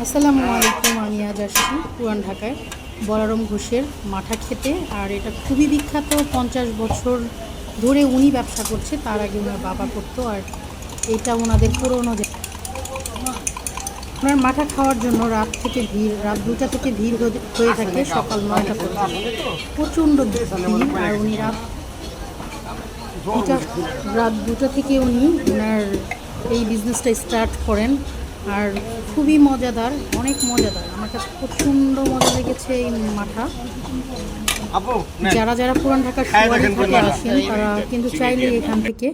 আসসালামু আলাইকুম আমি আজ আসছি পুরান ঢাকায় বলারম ঘোষের মাঠা খেতে। আর এটা খুবই বিখ্যাত পঞ্চাশ বছর ধরে উনি ব্যবসা করছে তার আগে ওনার বাবা করতো আর এটা ওনাদের পুরনো ওনার মাঠা খাওয়ার জন্য রাত থেকে ভিড় রাত দুটা থেকে ভিড় হয়ে- হয়ে থাকে সকাল নয়টা পর্যন্ত। প্রচণ্ড ভিড় আর উনি রাত দুটা রাত দুটা থেকে উনি ওনার এই বিজনেসটা স্টার্ট করেন। আর খুবই মজাদার অনেক মজাদার। আমার কাছে প্রচণ্ড মজা লেগেছে এই মাঠা। যারা যারা পুরান ঢাকার সুয়ারি থেকে আসেন তারা কিন্তু চাইলে এখান থেকে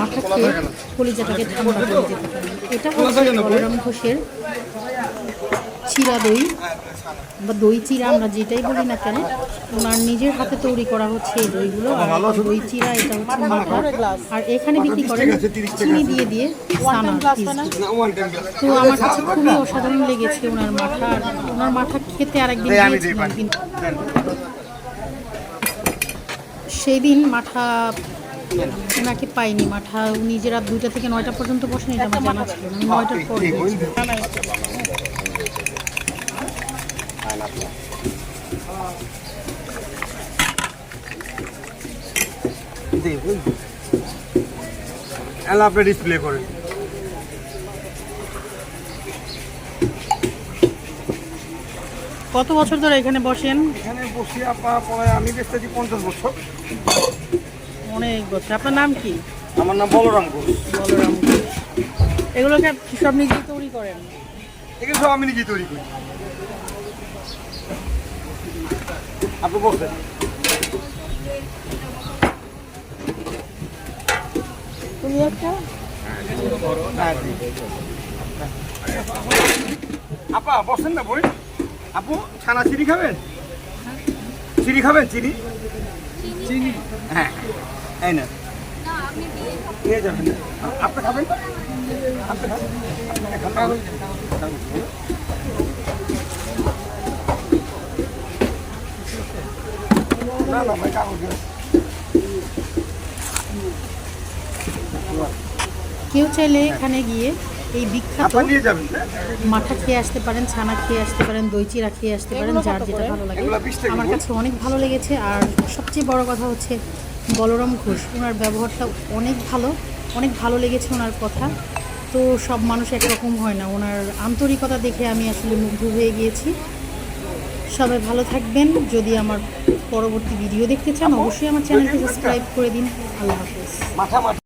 মাথা খেয়ে কলিজাটাকে ঠান্ডা করে যেতে পারেন। এটা হচ্ছে বলরাম ঘোষের চিরা দই বা দই চিরা আমরা যেটাই বলি না কেন ওনার নিজের হাতে তৈরি করা হচ্ছে এই দইগুলো আর দই চিরা এটা হচ্ছে মাথা আর এখানে বিক্রি করেন চিনি দিয়ে দিয়ে সানা তো আমার কাছে খুবই অসাধারণ লেগেছে ওনার মাথা ওনার মাথা খেতে আরেকদিন গিয়েছিলাম কিন্তু। সেই দিন মাঠা ওনাকে পাইনি মাঠা উনি যে রাত দুইটা থেকে নয়টা পর্যন্ত বসেন এটা আমার জানা ছিল না নয়টার পর গিয়েছি। এলা আপনি ডিসপ্লে করেন। কত বছর ধরে এখানে বসেন? এখানে বসে আপা পড়ায় আমি বেচতেছি পঞ্চাশ বছর। অনেক বছর। আপনার নাম কি? আমার নাম বলরাম ঘোষ। বলরাম ঘোষ। এগুলোকে সব নিজেই তৈরি করেন? এগুলো সব আমি নিজে তৈরি করি। আপনি বসেন তুমি একটা? হ্যাঁ, আপা বসেন না বই। আপু ছানা চিনি খাবেন? চিনি খাবেন চিনি? চিনি। হ্যাঁ এই না নিয়ে যাবেন। আপনি খাবেন? আপনি খাবেন আপনি খাবেন? না না ভাই কাগজ আছে। কেউ চাইলে এখানে গিয়ে এই বিখ্যাত আপা নিয়ে যাবেন না? মাঠা খেয়ে আসতে পারেন ছানা খেয়ে আসতে পারেন দই চিরা খেয়ে আসতে পারেন যার যেটা ভালো লাগে। এগুলো 20 টাকা আমার কাছে অনেক ভালো লেগেছে আর সবচেয়ে বড় কথা হচ্ছে বলরাম ঘোষ। ওনার ব্যবহারটা অনেক ভালো অনেক ভালো লেগেছে ওনার কথা। তো সব মানুষ একরকম হয় না। ওনার আন্তরিকতা দেখে আমি আসলে মুগ্ধ হয়ে গিয়েছি। সবাই ভালো থাকবেন। যদি আমার পরবর্তী ভিডিও দেখতে চান অবশ্যই আমার চ্যানেলটি সাবস্ক্রাইব করে দিন। আল্লাহ হাফেজ।